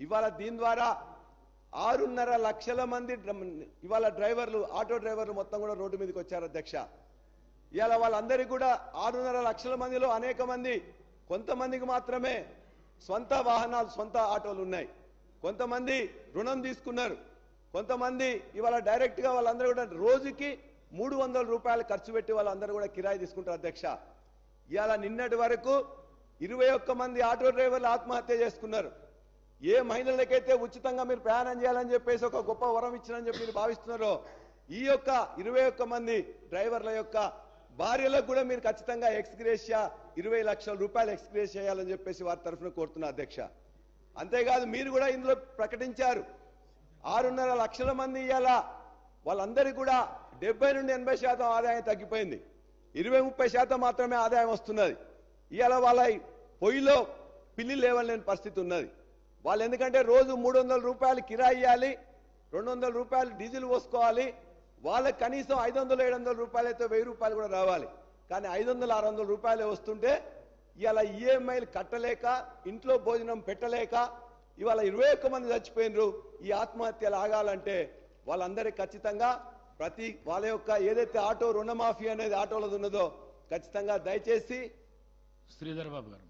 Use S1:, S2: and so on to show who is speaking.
S1: ఇవాళ దీని ద్వారా ఆరున్నర లక్షల మంది ఇవాళ డ్రైవర్లు ఆటో డ్రైవర్లు మొత్తం కూడా రోడ్డు మీదకి వచ్చారు అధ్యక్ష. ఇవాళ వాళ్ళందరికీ కూడా ఆరున్నర లక్షల మందిలో అనేక మంది కొంతమందికి మాత్రమే సొంత వాహనాలు సొంత ఆటోలు ఉన్నాయి. కొంతమంది రుణం తీసుకున్నారు. కొంతమంది ఇవాళ డైరెక్ట్గా వాళ్ళందరూ కూడా రోజుకి మూడు వందల రూపాయలు ఖర్చు పెట్టి వాళ్ళందరూ కూడా కిరాయి తీసుకుంటారు అధ్యక్ష. ఇవాళ నిన్నటి వరకు ఇరవై ఒక్క మంది ఆటో డ్రైవర్లు ఆత్మహత్య చేసుకున్నారు. ఏ మహిళలకైతే ఉచితంగా మీరు ప్రయాణం చేయాలని చెప్పేసి ఒక గొప్ప వరం ఇచ్చినని చెప్పి మీరు భావిస్తున్నారో ఈ యొక్క ఇరవై ఒక్క మంది డ్రైవర్ల యొక్క భార్యలకు కూడా మీరు ఖచ్చితంగా ఎక్స్గ్రేషియా ఇరవై లక్షల రూపాయలు ఎక్స్గ్రేస్ చేయాలని చెప్పేసి వారి తరఫున కోరుతున్నా అధ్యక్ష. అంతేకాదు మీరు కూడా ఇందులో ప్రకటించారు ఆరున్నర లక్షల మంది ఇవాళ వాళ్ళందరికీ కూడా డెబ్బై నుండి ఎనభై శాతం ఆదాయం తగ్గిపోయింది. ఇరవై ముప్పై శాతం మాత్రమే ఆదాయం వస్తున్నది. ఇవాళ వాళ్ళ పొయ్యిలో పిల్లి లేవలేని పరిస్థితి ఉన్నది. వాళ్ళు ఎందుకంటే రోజు మూడు వందల రూపాయలు కిరాయి ఇవ్వాలి రెండు వందల రూపాయలు డీజిల్ పోసుకోవాలి వాళ్ళకి కనీసం ఐదు వందలు ఏడు వందల రూపాయలు అయితే వెయ్యి రూపాయలు కూడా రావాలి. కానీ ఐదు వందలు ఆరు వందల రూపాయలే వస్తుంటే ఇవాళ ఈఎంఐలు కట్టలేక ఇంట్లో భోజనం పెట్టలేక ఇవాళ ఇరవై ఒక్క మంది చచ్చిపోయినరు ఈ ఆత్మహత్యలు ఆగాలంటే వాళ్ళందరికీ ఖచ్చితంగా ప్రతి వాళ్ళ యొక్క ఏదైతే ఆటో రుణమాఫీ అనేది ఆటోలది ఉన్నదో ఖచ్చితంగా దయచేసి
S2: శ్రీధర్ బాబు గారు.